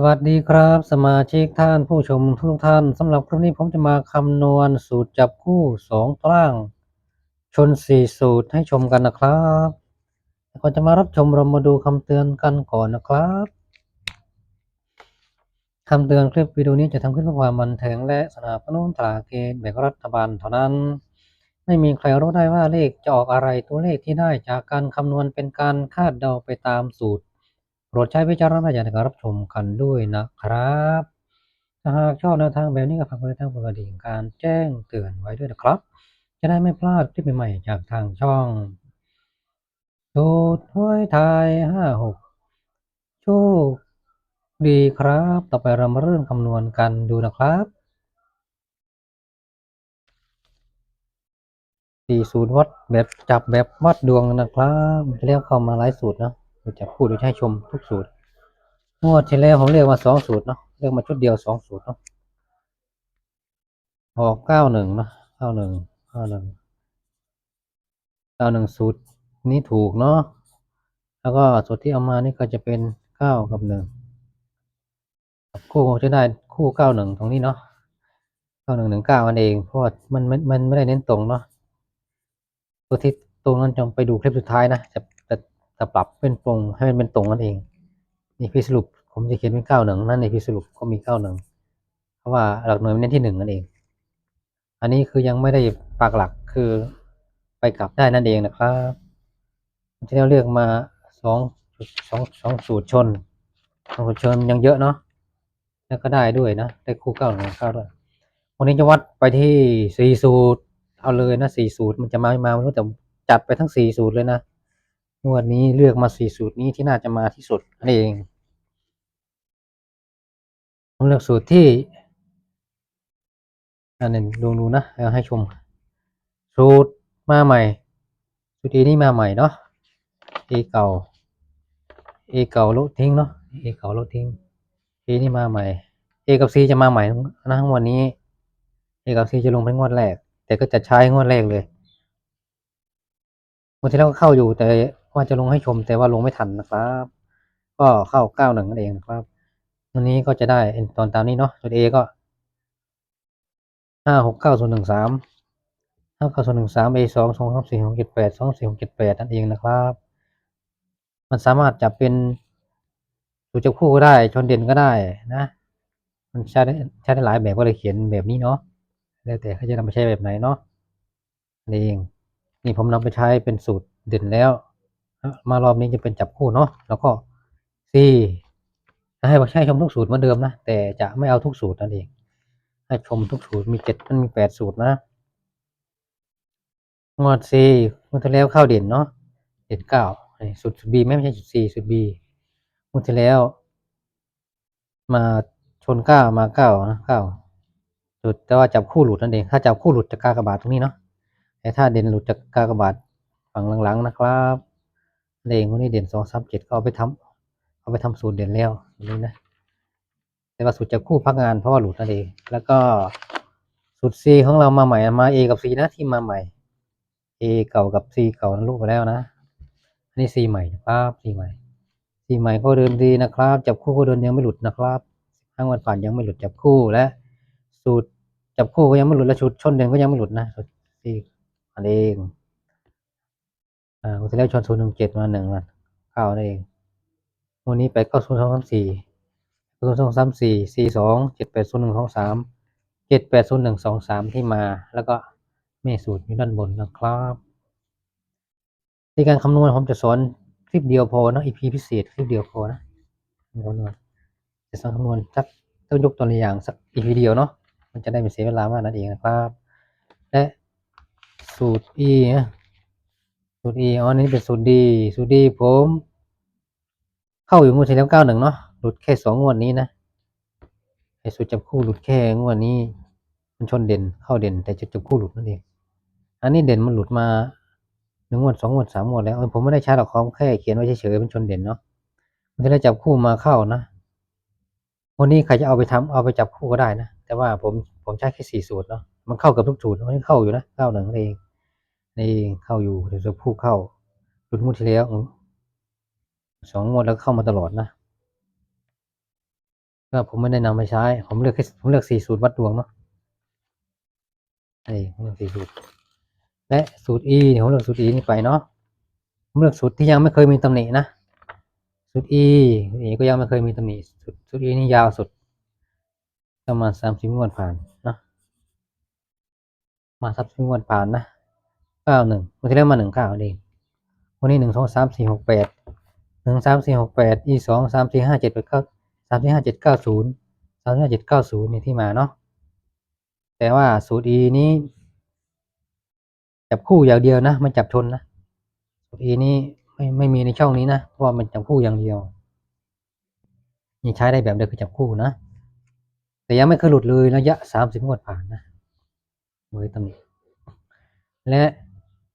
สวัสดีครับ สมาชิกท่านผู้ชมทุกท่านสำหรับคลิปนี้ผมจะมาคำนวณสูตรจับคู่สองตาราง ชนสี่สูตรให้ชมกันนะครับก่อนจะมารับชมเรามาดูคำเตือนกันก่อนนะครับคำเตือนคลิปวิดีโอนี้จะทำขึ้นเพื่อความบันเทิงและสนับสนุนตราเกณฑ์แบ่งรัฐบาลเท่านั้น ไม่มีใครรู้ได้ว่าเลขจะออกอะไรตัวเลขที่ได้จากการคำนวณเป็นการคาดเดาไปตามสูตร โปรดใช้วิจารณญาณในการรับชมกันด้วยนะครับถ้าหากชอบแนวทางแบบนี้ก็ฝากกดติดตามกดกระดิ่งการแจ้งเตือนไว้ด้วยนะครับ จะได้ไม่พลาดคลิปใหม่ๆจากทางช่องสูตรหวยไทยห้าหกโชคดีครับ ต่อไปเรามาเริ่มคำนวณกันดูนะครับสี่สูตรวัดแบบจับแบบวัดดวงนะครับ เรียกเข้ามาหลายสูตรเนาะ เราจะพูดโดยใช้ชมทุกสูตรงวดที่แล้วผมเรียกมาสองสูตรเนาะเรียกมาชุดเดียวสองสูตรเนาะออกเก้าหนึ่งเนาะเก้าหนึ่งเก้าหนึ่งเก้าหนึ่งสูตรนี้ถูกเนาะแล้วก็สูตรที่เอามานี่ก็จะเป็นเก้ากับหนึ่งคู่จะได้คู่เก้าหนึ่งตรงนี้เนาะเก้าหนึ่งหนึ่งเก้าอันเองเพราะว่ามันมันมันไม่ได้เน้นตรงเนาะตัวที่ตรงนั้นจงไปดูคลิปสุดท้ายนะจะ จะจะปรับเป็นตรงให้มันเป็นตรงนั่นเอง นี่พี่สรุปผมจะเขียนเป็นเก้าหนึ่งนั่นในพี่สรุปก็มีเก้าหนึ่งเพราะว่าหลักหน่วยมันเน้นที่หนึ่งนั่นเอง อันนี้คือยังไม่ได้ปักหลักคือไปกลับได้นั่นเองนะครับที่เราเลือกมาสองสองสองสูตรชนสองสูตรชนยังเยอะเนาะแล้วก็ได้ด้วยนะ ได้คู่เก้าหนึ่งเข้าด้วยวันนี้จะวัดไปที่สี่สูตร เอาเลยนะสี่สูตรมันจะมาไม่มาไม่รู้แต่จัดไปทั้งสี่สูตรเลยนะ งวดนี้เลือกมาสี่สูตรนี้ที่น่าจะมาที่สุดนั่นเองผมเลือกสูตรที่อันนี้ลองดูนะเอาให้ชม สูตรมาใหม่ สูตรนี่มาใหม่เนาะ A เก่า A เก่าลบทิ้งเนาะ A เก่าลบทิ้ง A นี่มาใหม่ A กับ C จะมาใหม่นะทั้งวันนี้ A กับ C จะลงเป็นงวดแรก แต่ก็จะใช้งวดแรกเลยงวดที่แล้วก็เข้าอยู่แต่ ว่าจะลงให้ชมแต่ว่าลงไม่ทันนะครับ ก็เข้าเก้าหนึ่งนั่นเองนะครับ วันนี้ก็จะได้ตอนตามนี้เนาะสูตร A ก็ห้าหกเก้าศูนย์หนึ่งสามห้าเก้าศูนย์หนึ่งสาม A สองสองสามสี่หกเจ็ดแปดสองสี่หกเจ็ดแปดนั่นเองนะครับ มันสามารถจับเป็นสูตรจับคู่ก็ได้ชนเด่นก็ได้นะ มันใช้ได้ใช้ได้หลายแบบก็เลยเขียนแบบนี้เนาะแล้วแต่เขาจะนำไปใช้แบบไหนเนาะนี่เองนี่ผมนำไปใช้เป็นสูตรเด่นแล้ว มารอบนี้จะเป็นจับคู่เนาะแล้วก็สี่ให้ใช้ชมทุกสูตรเหมือนเดิมนะแต่จะไม่เอาทุกสูตรนั่นเองให้ชมทุกสูตรมีเจ็ดมันมีแปดสูตรนะงวดสี่งวดที่แล้วเข้าเด่นเนาะเด่นเก้าสูตรบีไม่ใช่สูตรสี่สูตรบีงวดที่แล้ว มาชนเก้ามาเก้านะเก้าจุดแต่ว่าจับคู่หลุดนั่นเองถ้าจับคู่หลุดจะกากระบาดตรงนี้เนาะแต่ถ้าเด่นหลุดจะกากระบาดฝั่งหลังๆนะครับ เลงวันนี้เด่นสองสามเจ็ดก็เอาไปทำเอาไปทำสูตรเด่นแล้วนี้นะแต่ว่าสูตรจับคู่พักงานเพราะว่าหลุดนั่นเอง แล้วก็สูตร C ของเรามาใหม่มา A กับ C นะที่มาใหม่ A เก่ากับ C เก่านั้นลูกไปแล้วนะอันนี้ C ใหม่นะครับ C ใหม่ C ใหม่ก็เดินดีนะครับ จับคู่ก็เดินยังไม่หลุดนะครับห้าวันผ่านยังไม่หลุดจับคู่และ สูตรจับคู่ก็ยังไม่หลุดและชุดชนเด่นก็ยังไม่หลุดนะสูตร C อันเอง อ่าวันที่แล้ชนศูนย์หนึ่งเจ็ดมาหนึ่งวันเข้านั่นเองวันนี้ไปเก้าศูนย์สองสามสี่ศูนย์สองสามสี่สี่สองเจ็ดแปดศูนย์หนึ่งสองสามเจ็ดแปดศูนย์หนึ่งสองสามที่มา แล้วก็แม่สูตรอยู่ด้านบนนะครับในการคำนวณผมจะสอนคลิปเดียวพอนะ EP พิเศษคลิปเดียวพอนะคำนวณจะสอนคำนวณสักต้องยกตัวอย่างสัก EP เดียวเนาะมันจะได้ไม่เสียเวลามากนั่นเองนะครับ และสูตร E นะ สูตร E อ๋อนี่เป็นสูตรดีสูตรดีผม เข้าอยู่งวดที่แล้วเก้าหนึ่งเนาะหลุดแค่สองงวดนี้นะไอ้สูตรจับคู่หลุดแค่งวดนี้ มันชนเด่นเข้าเด่น แต่จะจับคู่หลุดนั่นเองอันนี้เด่นมันหลุดมาหนึ่งงวดสองงวดสามงวดแล้วผมไม่ได้ใช้หรอกคอมแค่เขียนไว้เฉยๆมันชนเด่นเนาะมันจะได้จับคู่มาเข้านะวันนี้ใครจะเอาไปทำเอาไปจับคู่ก็ได้นะแต่ว่าผมผมใช้แค่สี่สูตรเนาะมันเข้ากับทุกสูตรวันนี้เข้าอยู่นะเก้าหนึ่งเอง นี่เข้าอยู่เดี๋ยวจะคู่เข้าหลุดงวดที่แล้วสองงวดแล้วเข้ามาตลอดนะก็ผมไม่ได้นำไปใช้ ผมเลือกแค่ผมเลือกสี่สูตรวัดดวงเนาะนี่ผมเลือกสี่สูตร และสูตรอีผมเลือกสูตร e นี่ไปเนาะผมเลือกสูตรที่ยังไม่เคยมีตำหนินะสูตร e นี่ก็ยังไม่เคยมีตำหนิสูตรสูตร e นี่ยาวสุด ประมาณสามสิบงวดผ่านเนาะมาสามสิบงวดผ่านนะ เก้าหนึ่งวันที่แล้วมาหนึ่งเก้าเองวันนี้หนึ่งสองสามสี่หกแปดหนึ่งสามสี่หกแปด e สองสามสี่ห้าเจ็ดแปดเก้าสามสี่ห้าเจ็ดเก้าศูนย์สามสี่ห้าเจ็ดเก้าศูนย์นี่ที่มาเนาะแต่ว่าสูตร e นี้ จับคู่อย่างเดียวนะไม่จับชนนะสูตร e นี้ไม่ไม่มีในช่องนี้นะเพราะมันจับคู่อย่างเดียวนี่ใช้ได้แบบเดียวคือจับคู่นะแต่ยังไม่เคยหลุดเลยระยะสามสิบงวดผ่านนะมือตำหนิและ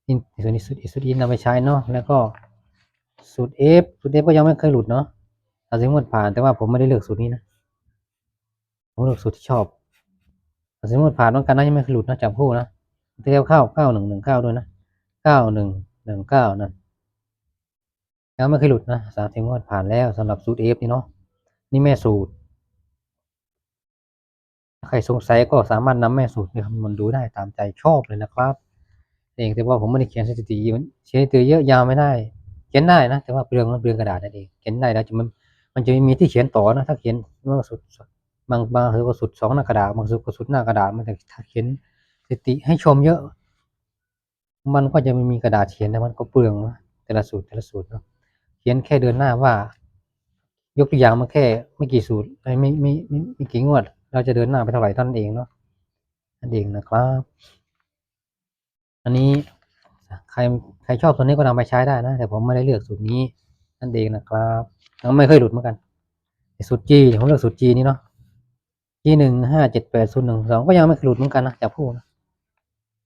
อินส่วนนี้สุดสุดอินนำไปใช้เนาะแล้วก็สูตรเอฟสูตรเอฟก็ยังไม่เคยหลุดเนาะสามสิบงวดผ่านแต่ว่าผมไม่ได้เลือกสูตรนี้นะผมเลือกสูตรที่ชอบสามสิบงวดผ่านต้องการนั้นยังไม่เคยหลุดนะจับคู่นะเทียวเข้าเก้าหนึ่งหนึ่งเก้าด้วยนะเก้าหนึ่งหนึ่งเก้านั่นยังไม่เคยหลุดนะสามสิบงวดผ่านแล้วสำหรับสูตรเอฟนี่เนาะนี่แม่สูตรใครสงสัยก็สามารถนำแม่สูตรไปคำนวณดูได้ตามใจชอบเลยนะครับ เองแต่ว่าผมไม่ได้เขียนสถิติมันเขียนตัวเยอะยาวไม่ได้ เขียนได้นะ แต่ว่าเปลืองมันเปลืองกระดาษนั่นเองเขียนได้แล้วจะมันมันจะไม่มีที่เขียนต่อนะถ้าเขียนมื่อสุดบางบางคือก็สุดสองหน้ากระดาษบางสุดก็สุดหน้ากระดาษมันแต่ถ้าเขียนสถิติให้ชมเยอะ มันก็จะไม่มีกระดาษเขียนแต่มันก็เปลืองนะแต่ละสูตรแต่ละสูตรเนาะเขียนแค่เดือนหน้าว่า ยกตัวอย่างมาแค่ไม่กี่สูตรไม่ไม่ไม่ไม่กี่งวด เราจะเดินหน้าไปเท่าไหร่ท่านั้นเองเนาะนั่นเองนะครับ อันนี้ใครใครชอบตัวนี้ก็นำไปใช้ได้นะ แต่ผมไม่ได้เลือกสูตรนี้นั่นเองนะครับยังไม่เคยหลุดเหมือนกันสูตรจีผมเลือกสูตรจีนี้เนาะจีหนึ่งห้าเจ็ดแปดศูนย์หนึ่งสองก็ยังไม่เคยหลุดเหมือนกันนะจากผู้นะ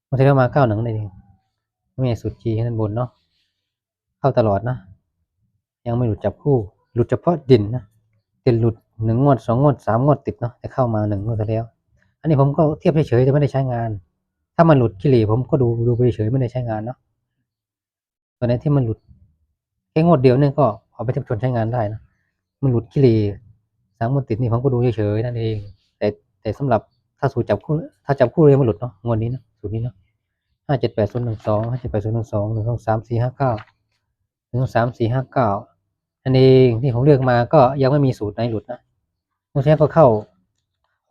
มันจะเข้ามาเก้าหนึ่งนั่นเองไม่สูตรจีด้านบนเนาะเข้าตลอดนะ ยังไม่หลุดจับคู่ หลุดเฉพาะด่นนะเด่นหลุดหนึ่งงวดสองงวดสามงวดติดเนาะแต่เข้ามาหนึ่งงวดแล้ว อันนี้ผมก็เทียบเฉยๆแต่ไม่ได้ใช้งาน ถ้ามันหลุดกิเลผมก็ดูดูไปเฉยไม่ได้ใช้งานเนาะตอนนี้ที่มันหลุดแค่งวดเดียวเนี่ยก็เอาไปเทียบชนใช้งานได้นะมันหลุดกิเลสามงวดติดนี่ผมก็ดูเฉยๆนั่นเอง แต่แต่สำหรับถ้าสูตรจับคู่ ถ้าจับคู่เลยมันหลุดเนาะงวดนี้เนาะสูตรนี้เนาะห้าเจ็ดแปดศูนย์หนึ่งสองห้าเจ็ดแปดศูนย์หนึ่งสองหนึ่งสองสามสี่ห้าเก้าหนึ่งสามสี่ห้าเก้าอันเองที่ผมเลือกมาก็ยังไม่มีสูตรไหนหลุดนะงวดที่แล้วก็เข้า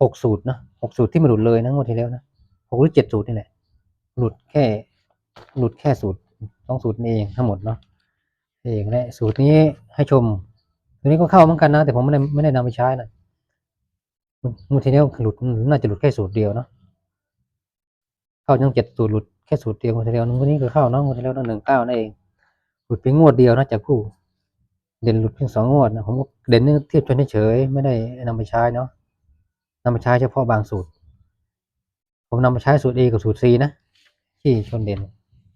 หกสูตรนะหกสูตรที่ไม่หลุดเลยนะงวดที่แล้วนะ หกหรือเจ็ดสูตรนี่แหละ หลุดแค่ หลุดแค่สูตรสองสูตรนี่เองทั้งหมดเนาะเองและสูตรนี้ให้ชม ตัวนี้ก็เข้าเหมือนกันนะ แต่ผมไม่ได้ไม่ได้นำไปใช้นะงวดที่แล้หลุดน่าจะหลุดแค่สูตรเดียวเนาะเข้ายังเจ็ดสูตรหลุดแค่สูตรเดียวงวดที่แล้วงวนี้ก็เข้าเนาะงวดที่แล้วนั่นหนึ่งเก้านั่นเองหลุดเพียงงวดเดียวนะจากผู้เด่นหลุดเพียงสองงวดนะผมเด่นนี่เทียบชนเฉยไม่ได้นำไปใช้เนาะนำไปใช้เฉพาะบางสูตร ผมนำมาใช้สูตร A กับสูตร C นะที่ชนเด่น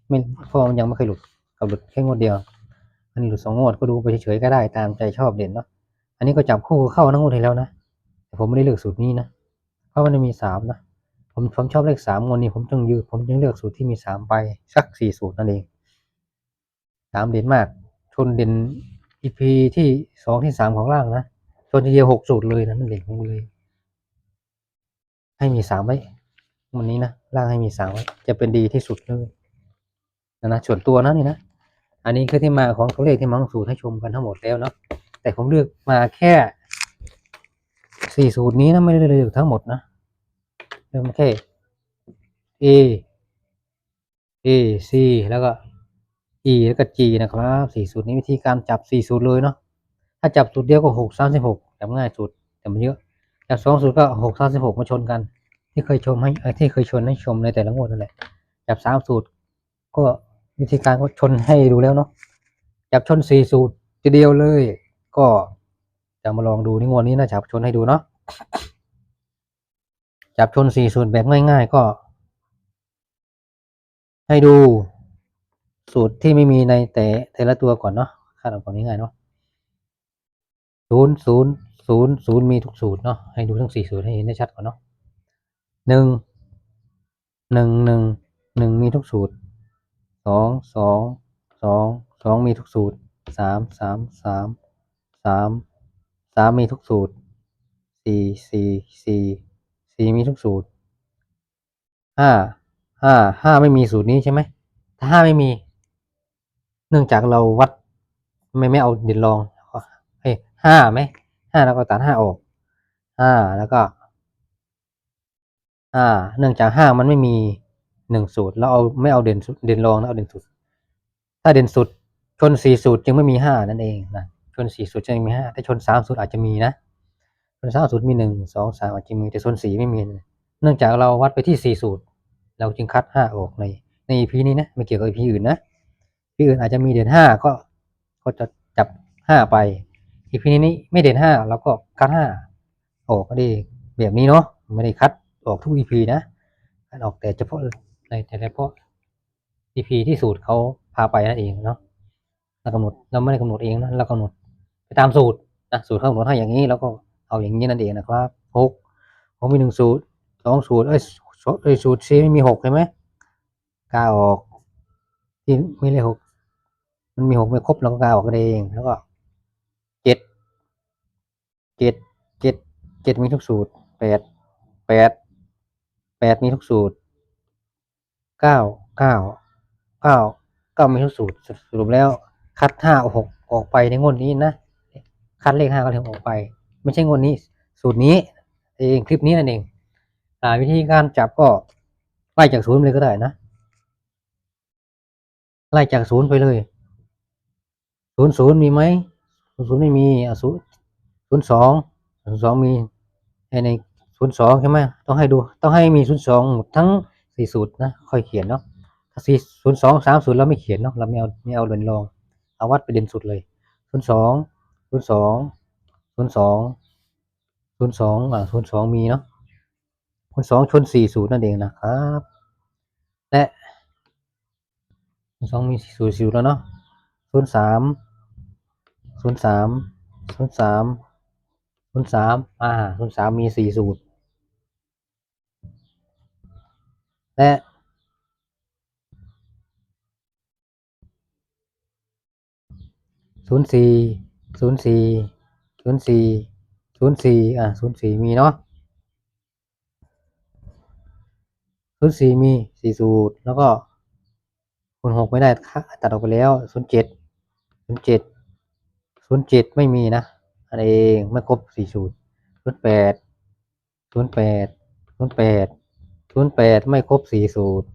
ไม่เพราะมันยังไม่เคยหลุดกับหลุดแค่งวดเดียว อันนี้หลุดสองงวดก็ดูไปเฉยๆก็ได้ตามใจชอบเด่นเนาะอันนี้ก็จับคู่เข้าทั้งงวดที่แล้วนะแต่ผมไม่ได้เลือกสูตรนี้นะเพราะมันมีสามนะผมผมชอบเลขสามงวดนี้ผมจึงยืดผมจึงเลือกสูตรที่มีสามไปสักสี่สูตรนั่นเองสามเด่นมาก ชนเด่น EP ที่สองที่สามของล่างนะชนทีเดียวหกสูตรเลยนะมันเด่นของเลย ให้มีสามไว้ วันนี้นะล่างให้มีสามไว้จะเป็นดีที่สุดเลยนะนะส่วนตัวนะนี่นะ อันนี้คือที่มาของตัวเลขที่มังสูตรให้ชมกันทั้งหมดแล้วเนาะแต่ผมเลือกมาแค่สี่สูตรนี้นะไม่ได้เลือกทั้งหมดนะเลือกมาแค่ A A C แล้วก็ E แล้วก็ G นะครับสี่สูตรนี้วิธีการจับสี่สูตรเลยเนาะถ้าจับสูตรเดียวก็หกสามสิบหกจับง่ายสุดแต่มันเยอะจับสองสูตรก็หกสามสิบหกมาชนกัน ที่เคยชมให้ที่เคยชนให้ชมในแต่ละงวดนั่นแหละจับสามสูตร ก็วิธีการก็ชนให้ดูแล้วเนาะจับชนสี่สูตรทีเดียวเลย ก็จะมาลองดูในงวดนี้นะจับชนให้ดูเนาะจับชนสี่สูตรแบบง่าย ๆ ก็ ให้ดูสูตรที่ไม่มีในแต่แต่ละตัวก่อนเนาะคาดเอาก่อนง่ายเนาะศูนย์ศูนย์ศูนย์ศูนย์มีทุกสูตรเนาะให้ดูทั้งสี่สูตรให้เห็นได้ชัดก่อนเนาะ หนึ่งหนึ่งหนึ่งหนึ่งมีทุกสูตรสองสองสองสองมีทุกสูตรสามสามสามสามสามมีทุกสูตรสี่สี่สี่สี่มีทุกสูตรห้าห้าห้าไม่มีสูตรนี้ใช่ไหมถ้าห้าไม่มี เนื่องจากเราวัดไม่ไม่เอาเด่นรองเฮ้ยห้าไหมห้าแล้วก็ตัดห้าออกห้าแล้วก็ ห้าเนื่องจากห้ามันไม่มีหนึ่งสูตรเราเอาไม่เอาเด่นสุดเด่นรองแล้วเอาเด่นสุด ถ้าเด่นสุดชนสี่สูตรจึงไม่มีห้านั่นเองนะชนสี่สูตรจึงไม่มีห้าถ้าชนสามสูตรอาจจะมีนะชนสามสูตรมีหนึ่งสองสามอาจจะมีแต่ชนสี่ไม่มี เนื่องจากเราวัดไปที่สี่สูตร เราจึงคัดห้าออกในใน EP นี้นะไม่เกี่ยวกับ EP อื่นนะ EP อื่นอาจจะมีเด่นห้าก็ก็จะจับห้าไป EP นี้ไม่เด่นห้าเราก็คัดห้าออกก็ด้แบบนี้เนาะไม่ได้คัด ออกทุก EP นะคัดออกแต่เฉพาะในแต่เฉพาะ EP ที่สูตรเขาพาไปนั่นเองเนาะเรากำหนดเราไม่ได้กำหนดเองนะเรากำหนดไปตามสูตรนะสูตรเขากำหนดให้อย่างนี้แล้วก็เอาอย่างนี้นั่นเองนะครับหกผมมีหนึ่งสูตรสองสูตรเอ้ยสเอ้ยสูตรซีไม่มีหกใช่ไหมกาออกที่ไม่เลขหกมันมีหกไม่ครบเราก็กาออกกันเองแล้วก็เจ็ดเจ็ดเจ็ดเจ็ดมีทุกสูตรแปดแปด แปดมีทุกสูตรเก้าเก้าเก้าเก้ามีทุกสูตรสรุปแล้ว คัดห้าหกออกไปในงวดนี้นะ คัดเลขห้าก็เลยออกไป ไม่ใช่งวดนี้ สูตรนี้เองคลิปนี้นั่นเอง อ่า วิธีการจับก็ไล่จากศูนย์เลยก็ได้นะ ไล่จากศูนย์ไปเลยศูนย์ศูนย์มีไหมศูนย์ไม่มีอะศูนย์ศูนย์สองศูนย์สองมีไอ้ใน ศูนย์สองใช่ไหมต้องให้ดู ต้องให้มีศูนย์สองทั้งสี่สูตรนะค่อยเขียนเนาะถ้าสี่ศูนย์สองสามศูนย์เราไม่เขียนเนาะเราไม่เอาไม่เอาเด่นรองเอาวัดไปเด่นสุดเลยศูนย์สองศูนย์สองศูนย์สองศูนย์สองอ่าศูนย์สองมีเนาะศูนย์สองชนสี่ศูนย์นั่นเองนะครับและศูนย์สองมีสี่ศูนย์ศูนย์แล้วเนาะศูนย์สามศูนย์สามศูนย์สามศูนย์สามอ่าศูนย์สามมีสี่สูตร และศูนย์สี่ศูนย์สี่ศูนย์สี่ศูนย์สี่อ่าศูนย์สี่มีเนาะศูนย์สี่มีสี่สูตร แล้วก็คูณหกไม่ได้ค่าตัดออกไปแล้วศูนย์เจ็ดศูนย์เจ็ดศูนย์เจ็ดไม่มีนะอันเองไม่ครบสี่สูตรศูนย์แปดศูนย์แปดศูนย์แปด ศูนย์แปดไม่ครบสี่สูตร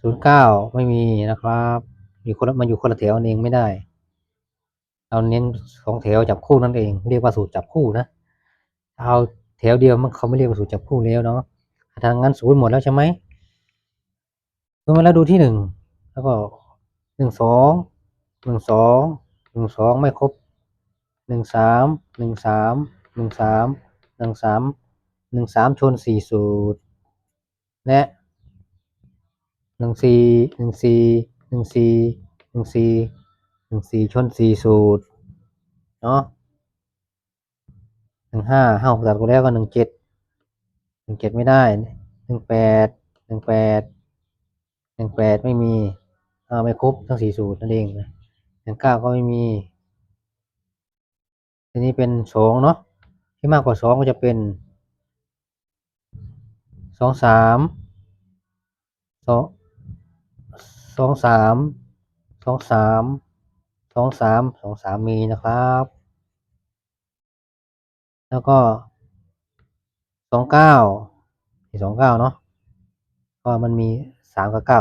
ศูนย์เก้าไม่มีนะครับอยู่คนละมันอยู่คนละแถวเองไม่ได้เราเน้นสองแถวจับคู่นั่นเอง เรียกว่าสูตรจับคู่นะ เอาแถวเดียวมันเขาไม่เรียกว่าสูตรจับคู่แล้วเนาะทางงั้นศูนย์หมดแล้วใช่ไหมดูมาแล้วดูที่หนึ่งแล้วก็หนึ่งสองหนึ่งสองหนึ่งสองไม่ครบหนึ่งสามหนึ่งสามหนึ่งสามหนึ่งสาม หนึ่งสามชนสี่สูตร และหนึ่งสี่หนึ่งสี่หนึ่งสี่หนึ่งสี่หนึ่งสี่ชนสี่สูตร เนาะหนึ่งห้าห้าหกตัดไปแล้วก็หนึ่งเจ็ดหนึ่งเจ็ดไม่ได้หนึ่งแปดหนึ่งแปดหนึ่งแปดไม่มีอ่าไม่ครบทั้งสี่สูตรนั่นเองนะหนึ่งเก้าก็ไม่มี ทีนี้เป็นสองเนาะที่มากกว่าสองก็จะเป็น สองสามสองสองสามสองสามสองสามสองสามมีนะครับ แล้วก็สองเก้าสองเก้าเนาะเพราะมันมีสามกับเก้า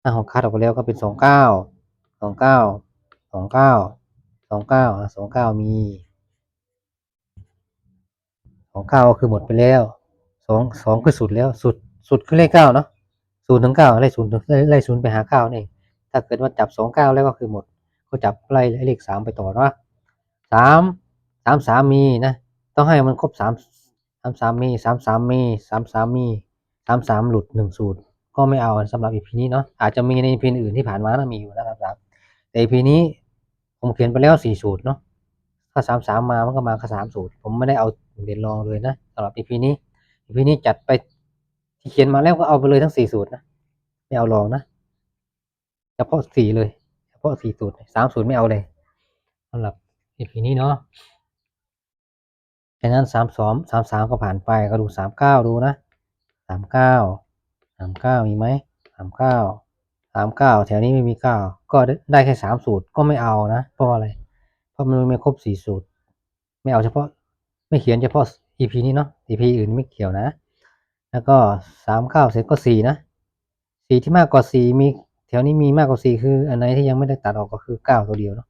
ถ้าของคัดออกไปแล้วก็เป็นสองเก้าสองเก้าสองเก้าสองเก้าสองเก้ามีสองเก้าก็คือหมดไปแล้ว สองสองคือสุดแล้วสุดสุดคือเลขเก้าเนาะศูนย์ถึงเก้าไล่ศูนย์ไล่ศูนย์ไปหาเก้านี่ถ้าเกิดว่าจับสองเก้าแล้วก็คือหมด ก็จับไล่เลขสามไปต่อเนาะสามสามสามมีนะ ต้องให้มันครบสามสามสามมีสามสามมีสามสามมีสามสามหลุดหนึ่งสูตรก็ไม่เอาสำหรับอีพีนี้เนาะอาจจะมีในอีพีอื่นที่ผ่านมานะมีอยู่นะครับแต่อีพีนี้ผมเขียนไปแล้วสี่สูตรเนาะถ้าสามสามมามันก็มาแค่สามสูตร ผมไม่ได้เอาเด่นรองเลยนะสำหรับอีพีนี้ ทีนี้จัดไปที่เขียนมาแล้วก็เอาไปเลยทั้งสี่สูตรนะไม่เอารองนะเฉพาะสี่เลยเฉพาะสี่สูตรสามสูตรไม่เอาเลยสำหรับอีพีนี้เนาะฉะนั้นสามสองสามสามก็ผ่านไปก็ดูสามเก้าดูนะสามเก้าสามเก้ามีไหมสามเก้าสามเก้าแถวนี้ไม่มีเก้าก็ได้ได้แค่สามสูตรก็ไม่เอานะเพราะอะไร เพราะมันไม่ครบสี่สูตร ไม่เอาเฉพาะ ไม่เขียนเฉพาะ EP นี้เนาะ EP อื่นไม่เกี่ยวนะ แล้วก็สามเก้าเสร็จก็สี่นะสี่ที่มากกว่าสี่มีแถวนี้มีมากกว่าสี่คืออันไหนที่ยังไม่ได้ตัดออกก็คือเก้าตัวเดียวเนาะ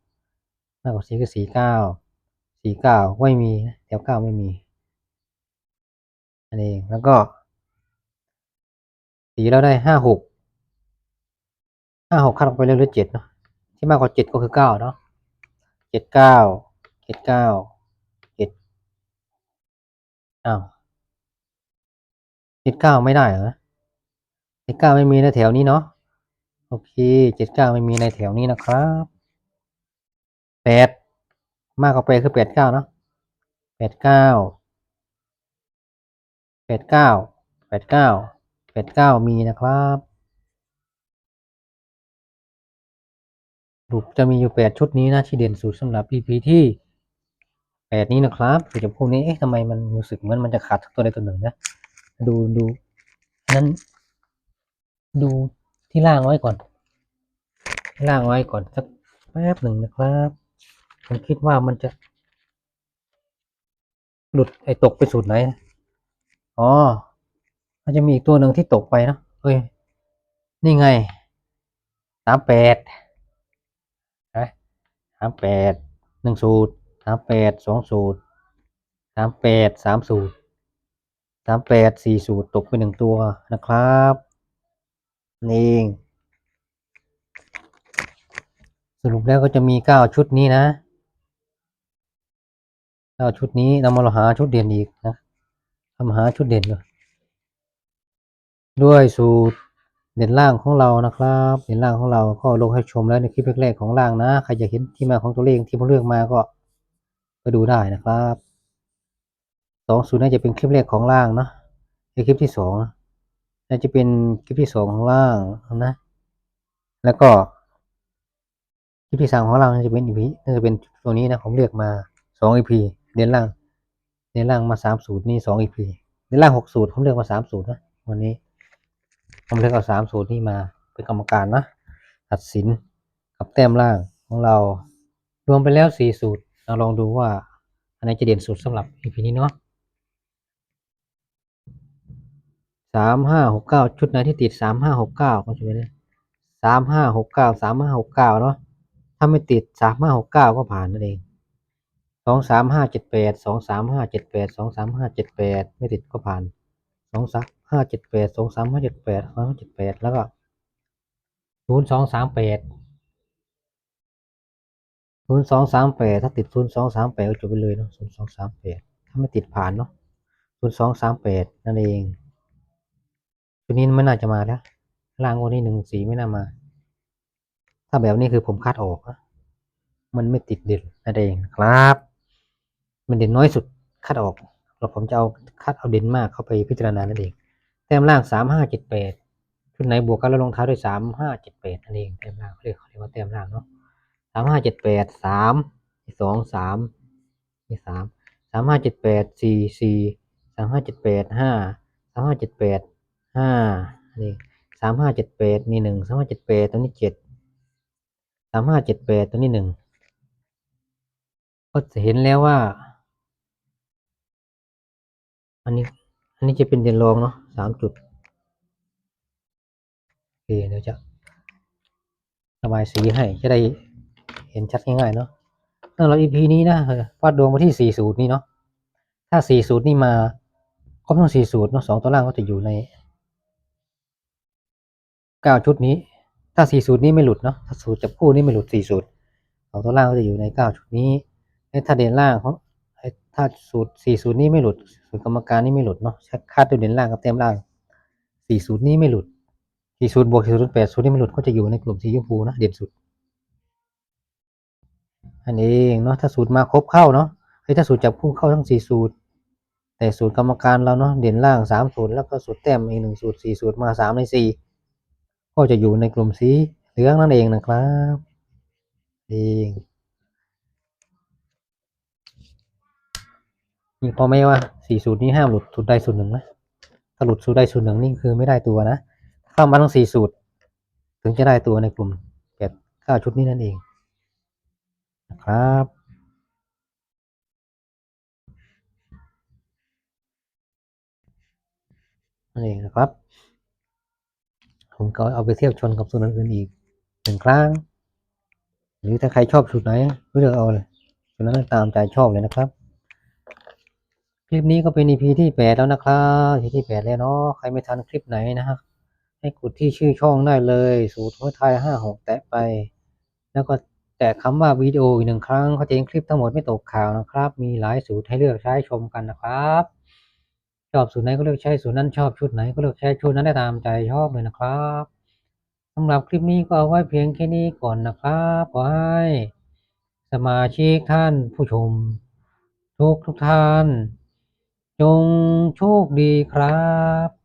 มากกว่าสี่คือสี่เก้าสี่เก้าไม่มีแถวเก้าไม่มีอันนี้เองแล้วก็สี่เราได้ห้าหกห้าหกคัดออกไปเรื่อยๆเจ็ดเนาะที่มากกว่าเจ็ดก็คือเก้าเนาะเจ็ดเก้าเจ็ดเก้า อ้าวเจ็ดเก้าไม่ได้เหรอเจ็ดเก้าไม่มีในแถวนี้เนาะโอเคเจ็ดเก้าไม่มีในแถวนี้นะครับแปดมากกว่าแปดคือแปดเก้าเนาะแปดเก้าแปดเก้าแปดเก้าแปดเก้ามีนะครับรูปจะมีอยู่แปดชุดนี้นะที่เด่นสุดสำหรับ EP ที่ แปดนี้นะครับสีชมพูนี้เอ๊ะทำไมมันรู้สึกเหมือนมันจะขาดตัวใดตัวหนึ่งนะดูดูนั้นดูที่ล่างไว้ก่อนที่ล่างไว้ก่อนสักแป๊บหนึ่งนะครับผมคิดว่ามันจะ หลุดไอ้ตกไปสุดไหนอ๋อมันจะมีอีกตัวหนึ่งที่ตกไปนะเอ้ยนี่ไงสามแปดสามแปดหนึ่งสูตร สามแปดสองสูตรสามแปดสามสูตรสามแปดสี่สูตรตกไปหนึ่งตัวนะครับนี่เองสรุปแล้วก็จะมีเก้าชุดนี้นะเก้าชุดนี้เรามาหาชุดเด่นอีกนะทำหาชุดเด่นด้วยด้วยสูตรเด่นล่างของเรานะครับ เด่นล่างของเราก็ลงให้ชมแล้วในคลิปแรกๆของล่างนะ ใครอยากเห็นที่มาของตัวเลขที่ผมเลือกมาก็ ไปดูได้นะครับสองสูตรน่าจะเป็นคลิปแรกของล่างเนาะในคลิปที่สองนะน่าจะเป็นคลิปที่สองของล่างนะ แล้วก็คลิปที่สามของล่างน่าจะเป็นอีพีน่าจะเป็นตัวนี้นะผมเลือกมาสองอีพีเด่นล่างเด่นล่างมาสามสูตรนี่สองอีพีเด่นล่างหกสูตรผมเลือกมาสามสูตรนะวันนี้ผมเลือกเอาสามสูตรนี่มาเป็นกรรมการนะตัดสินกับแต้มล่างของเรา รวมไปแล้วสี่สูตร เราลองดูว่า อันไหนจะเด่นสุดสำหรับ EP นี้เนาะสามห้าหกเก้าชุดไหนที่ติดสามห้าหกเก้าก็จะเป็นสามห้าหกเก้าสามห้าหกเก้าเนาะถ้าไม่ติดสามห้าหกเก้าก็ผ่านนั่นเองสองสามห้าเจ็ดแปดสองสามห้าเจ็ดแปดสองสามห้าเจ็ดแปดไม่ติดก็ผ่านสองสามห้าเจ็ดแปดสองสามห้าเจ็ดแปดสองห้าเจ็ดแปดแล้วก็ศูนย์สองสามแปด ศูนย์สองสามแปดถ้าติดศูนย์สองสามแปดก็จบไปเลยเนาะศูนย์สองสามแปดถ้าไม่ติดผ่านเนาะศูนย์สองสามแปดนั่นเองตัวนี้ไม่น่าจะมาแล้วล่างวันนี้หนึ่งสีไม่น่ามา ถ้าแบบนี้คือผมคัดออกมันไม่ติดเด่นนั่นเองครับ มันเด่นน้อยสุดคัดออกแล้วผมจะเอาคัดเอาเด่นมากเข้าไปพิจารณานั่นเอง แต้มล่างสามห้าเจ็ดแปดชุดไหนบวกกันแล้วลงท้ายด้วยสามห้าเจ็ดแปดนั่นเองแต้มล่างเขาเรียกเขาเรียกว่าแต้มล่างเนาะ สามห้าเจ็ดแปดสามสองสามนี่สามสามห้าเจ็ดแปดสี่สี่สามห้าเจ็ดแปดห้าสามห้าเจ็ดแปดห้านี่สามห้าเจ็ดแปดนี่หนึ่งสามห้าเจ็ดแปดตัวนี้เจ็ดสามห้าเจ็ดแปดตัวนี้หนึ่งก็จะเห็นแล้วว่า อันนี้ อันนี้จะเป็นเด่นรองเนาะสามจุดโอเคเดี๋ยวจะระบายสีให้จะได้ เห็นชัดง่ายๆเนาะสำหรับ EP นี้นะวาดดวงมาที่สี่สูตรนี้เนาะ ถ้าสี่สูตรนี่มาครบทั้งสี่สูตรเนาะสองตัวล่างก็จะอยู่ในเก้าชุดนี้ ถ้าสี่สูตรนี้ไม่หลุดเนาะ ถ้าสูตรจับคู่นี่ไม่หลุดสี่สูตรสองตัวล่างก็จะอยู่ในเก้าชุดนี้ถ้าเด่นล่างเขาถ้าสูตรสี่สูตรนี้ไม่หลุด สูตรกรรมการนี่ไม่หลุดเนาะคาดด้วเด่นล่างกับเต็มล่างสี่สูตรนี้ไม่หลุดสี่สูตรบวกสี่สูตรแปดสูตรนี้ไม่หลุดก็จะอยู่ในกลุ่มสีชมพูนะ เด่นสุด อันเองเนาะถ้าสูตรมาครบเข้าเนาะไอ้ถ้าสูตรจับคู่เข้าทั้งสี่สูตร แต่สูตรกรรมการเราเนาะเด่นล่างสามสูตรแล้วก็สูตรแต้มอีกหนึ่งสูตรสี่สูตรมาสามในสี่ก็จะอยู่ในกลุ่มสีเหลืองนั่นเองนะครับเองมีพอไหมว่าสี่สูตรนี้ห้ามหลุดสูตรใดสูตรหนึ่งนะถ้าหลุดสูตรใดสูตรหนึ่งนี่คือไม่ได้ตัวนะเข้ามาทั้งสี่สูตร ถึงจะได้ตัวในกลุ่มแปดเก้าชุดนี้นั่นเอง ครับนั่นเองนะครับ ผมก็เอาไปเทียบชนกับสูตรอื่นอีกหนึ่งครั้ง หรือถ้าใครชอบสูตรไหนก็เลือกเอาเลยสูตรนั้นตามใจชอบเลยนะครับ คลิปนี้ก็เป็น EP ที่แปดแล้วนะครับ EP ที่แปดแล้วเนาะ ใครไม่ทันคลิปไหนนะครับ ให้กดที่ชื่อช่องได้เลย สูตรหัวไทยห้าหกแตะไป แล้วก็ แตะคำว่าวิดีโออีกหนึ่งครั้งเขาจะเห็นคลิปทั้งหมดไม่ตกข่าวนะครับ มีหลายสูตรให้เลือกใช้ชมกันนะครับ ชอบสูตรไหนก็เลือกใช้สูตรนั้นชอบชุดไหนก็เลือกใช้ชุดนั้นได้ตามใจชอบเลยนะครับสำหรับคลิปนี้ก็เอาไว้เพียงแค่นี้ก่อนนะครับขอให้สมาชิกท่านผู้ชม ทุกทุกท่าน จงโชคดีครับ